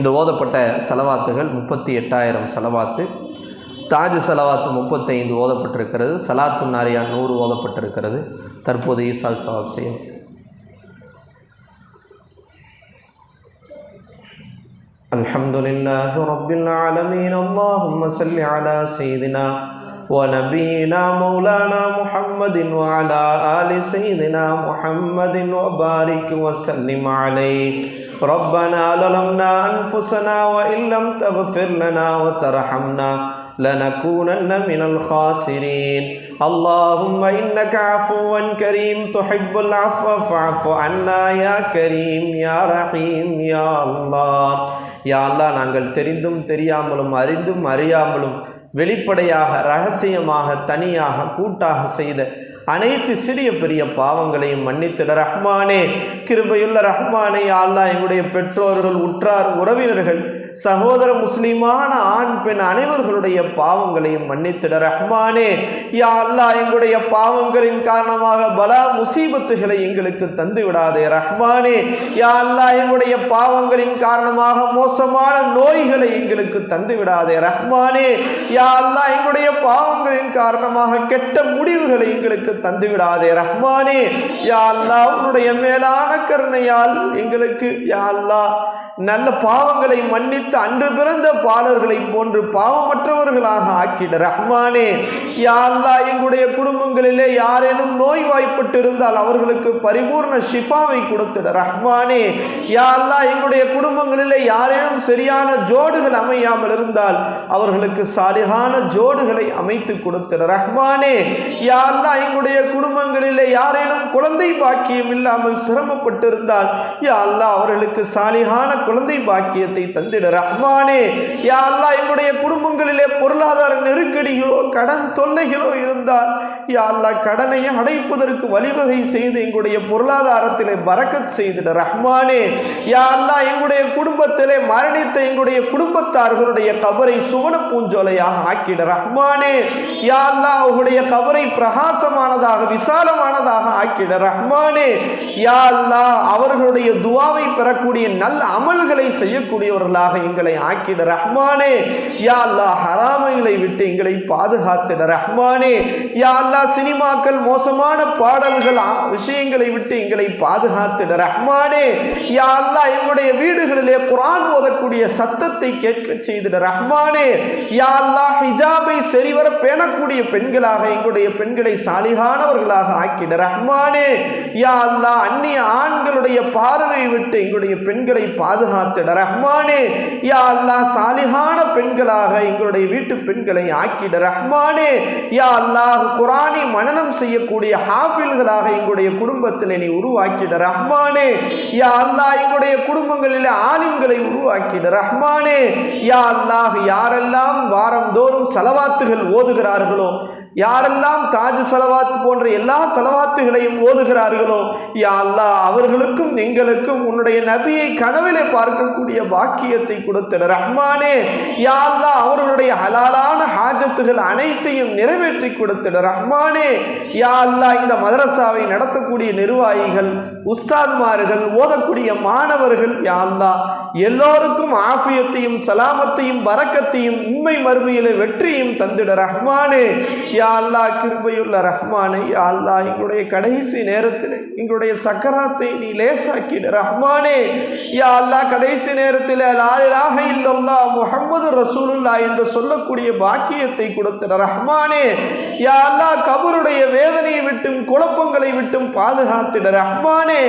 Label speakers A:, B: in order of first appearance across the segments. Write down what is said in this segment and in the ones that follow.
A: இன்று ஓதப்பட்ட செலவாத்துகள் முப்பத்தி எட்டாயிரம் செலவாத்து தாஜ் செலவாத்து முப்பத்தைந்து ஓதப்பட்டிருக்கிறது சலாத்து நாரியா நூறு ஓதப்பட்டிருக்கிறது தற்போது ஈசால் சவாப் செய்யும் الحمد لله رب العالمين اللهم صل على سيدنا ونبينا مولانا محمد وعلى آل سيدنا محمد وبارك وسلم عليه ربنا ظلمنا أنفسنا وإن لم تغفر لنا وترحمنا لنكونن من الخاسرين. اللهم إنك عفو كريم تحب العفو فاعف عنا يا كريم يا رحيم يا الله. யா நாங்கள் தெரிந்தும் தெரியாமலும் அறிந்தும் அறியாமலும் வெளிப்படையாக ரகசியமாக தனியாக கூட்டாக செய்த அனைத்து சிறிய பெரிய பாவங்களையும் மன்னித்திட ரஹ்மானே. கிருபையுள்ள ரஹ்மானே யா அல்லாஹ் எங்களுடைய பெற்றோர்கள் உற்றார் உறவினர்கள் சகோதர முஸ்லிமான ஆண் பெண் அனைவர்களுடைய பாவங்களையும் மன்னித்திட ரஹ்மானே. யா அல்லாஹ் எங்களுடைய பாவங்களின் காரணமாக பல முசீபத்துகளை எங்களுக்கு தந்து விடாதே ரஹ்மானே. யா அல்லாஹ் எங்களுடைய பாவங்களின் காரணமாக மோசமான நோய்களை எங்களுக்கு தந்து விடாதே ரஹ்மானே. யா அல்லாஹ் எங்களுடைய பாவங்களின் காரணமாக கெட்ட முடிவுகளை எங்களுக்கு தந்துவிடாதே. ரஹ்மானே யா அல்லா உன்னுடைய மேலான கருணையால் எங்களுக்கு யா அல்லா நல்ல பாவங்களை மன்னித்து அன்று பிறந்த பாலர்களை போன்று பாவமற்றவர்களாக ஆக்கிட. ரஹ்மானே யா அல்லாஹ் எங்களுடைய குடும்பங்களிலே யாரேனும் நோய் வாய்ப்பட்டு இருந்தால் அவர்களுக்கு பரிபூர்ண ஷிஃபாவை கொடுத்துட. ரஹ்மானே யா அல்லாஹ் எங்களுடைய குடும்பங்களிலே யாரேனும் சரியான ஜோடுகள் அமையாமல் இருந்தால் அவர்களுக்கு சாலிகான ஜோடுகளை அமைத்து கொடுத்திட ரஹ்மானே யாரெல்லாம் எங்களுடைய குடும்பங்களிலே யாரேனும் குழந்தை பாக்கியம் இல்லாமல் சிரமப்பட்டிருந்தால் யா அல்லாஹ் அவர்களுக்கு சாலிகான குழந்தை பாக்கியத்தை தந்திட. ரஹ்மானே யா எங்களுடைய குடும்பங்களிலே பொருளாதார நெருக்கடிகளோ கடன் தொல்லைகளோ இருந்தால் யா அல்லாஹ் கடனை அடைப்பதற்கு வழிவகை செய்து எங்களுடைய பொருளாதாரத்திலே பறக்கத் செய்திட. ரஹ்மானே யா எங்களுடைய குடும்பத்திலே மரணித்த எங்களுடைய குடும்பத்தார்களுடைய கபரை சுவன பூஞ்சோலையாக ஆக்கிட. ரஹ்மானே யா அல்லாஹ் உங்களுடைய கபரை பிரகாசமானதாக விசாலமானதாக ஆக்கிட. ரஹ்மானே யா அல்லாஹ் அவர்களுடைய துவாவை பெறக்கூடிய நல்ல அமல்களை செய்யக்கூடியவர்களாக எங்களை ஆக்கிட. ரஹ்மானே யா அல்லாஹ் ஹராமைகளை விட்டு எங்களை பாதுகாத்திட. ரஹ்மானே யா அல்லாஹ் சினிமாக்கள் மோசமான பாடல்கள் விஷயங்களை விட்டு எங்களை பாதுகாத்திட. ரஹ்மானே யா அல்லாஹ் எங்களுடைய வீடுகளிலே குரான் ஓதக்கூடிய சத்தத்தை கேட்க செய்திட. ரஹ்மானே யா அல்லாஹ் ஹிஜாபை சரிவர பேண பேணக்கூடிய பெண்களாக எங்களுடைய பெண்களை சாலிகானவர்களாக ஆக்கிட ரஹ்மானே யா அல்லா அந்நிய ஆண்களுடைய பார்வையை விட்டு எங்களுடைய பெண்களை பாதுகாத்திட ரஹ்மானே யா அல்லா சாலிகான பெண்களாக எங்களுடைய வீட்டு பெண்களை ஆக்கிட ரஹ்மானே யா அல்லாஹ் குரானை மனநம் செய்யக்கூடிய ஹாஃபில்களாக எங்களுடைய குடும்பத்தில் நீ உருவாக்கிட ரஹ்மானே யா அல்லாஹ் எங்களுடைய குடும்பங்களில் ஆலிம்களை உருவாக்கிட ரஹ்மானே யா அல்லாஹ் யாரெல்லாம் வாரந்தோறும் ஓதுகிறார் செய்கிறார்களோ யாரெல்லாம் தாஜ் செலவாத்து போன்ற எல்லா செலவாத்துகளையும் ஓதுகிறார்களோ யா அல்லாஹ் அவர்களுக்கும் எங்களுக்கும் உன்னுடைய நபியை கனவிலே பார்க்கக்கூடிய பாக்கியத்தை கொடுத்தன. ரஹ்மானே யா அல்லா அவர்களுடைய ஹலாலான ஹாஜத்துகள் அனைத்தையும் நிறைவேற்றி கொடுத்தன. ரஹ்மானே யா அல்லாஹ் இந்த மதரசாவை நடத்தக்கூடிய நிர்வாகிகள் உஸ்தாதுமார்கள் ஓதக்கூடிய மாணவர்கள் யா அல்லா எல்லோருக்கும் ஆஃபியத்தையும் சலாமத்தையும் வரக்கத்தையும் உண்மை மறுமையிலே வெற்றியும் தந்திட. ரஹ்மானே யா அல்லா கிருபையுள்ள ரஹ்மானே யா அல்லா எங்களுடைய கடைசி நேரத்தில் எங்களுடைய சக்கராத்தை நீ லேசாக்கிடு. ரஹ்மானே யா அல்லாஹ் கடைசி நேரத்தில் லாலிலாக இல்லல்லா முகமது ரசூலுல்லா என்று சொல்லக்கூடிய பாக்கியத்தை கொடுத்திட. ரஹ்மானே யா அல்லாஹ் கபருடைய வேதனையை விட்டும் குழப்பங்களை விட்டும் பாதுகாத்திட. ரஹ்மானே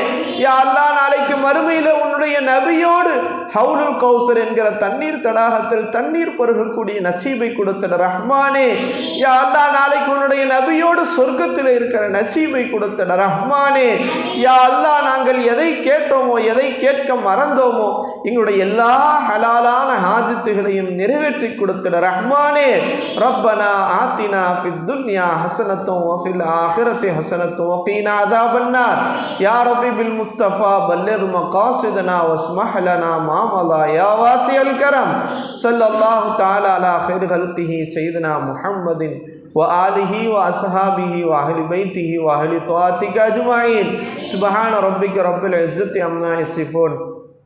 A: யா அல்லாஹ் நாளைக்கு மறுமையில் உன்னுடைய நபியோடு ஹவுலுல் கௌசர் என்கிற தண்ணீர் தடாகத்தில் தண்ணீர் பருகக்கூடிய நசீபை கொடுத்திட. ரஹ்மானே யா அல்லாஹ் நாளைக்கு உன்னுடைய நபியோடு சொர்க்கத்தில் இருக்கிற நசீபை கொடுத்திட ரஹ்மானே யா அல்லாஹ் நாங்கள் எதை கேட்டோமோ எதை கேட்க மறந்தோமோ எங்களுடைய எல்லா ஹலாலான ஹாஜத்துகளையும் நிறைவேற்றி கொடுத்திட ரஹ்மானே ரப்பனா ஆத்தினா ஃபித் துன்யா ஹசனத்தும் வஃபில் ஆஹிரத்தி ஹசனத்தும் வகீனா அதாபன்னார் யா ரப்பி பில் முஸ்தஃபா பல்லது மகாசிதனா வஸ்மஹ் லனா மாமலா யா வாசியல் கரம் ஸல்லல்லாஹு தஆலா அலா خير خلقه سيدنا محمد وآله وأصحابه وأهل بيته وأهل طاعتك أجمعين سبحان ربك رب العزة عما يصفون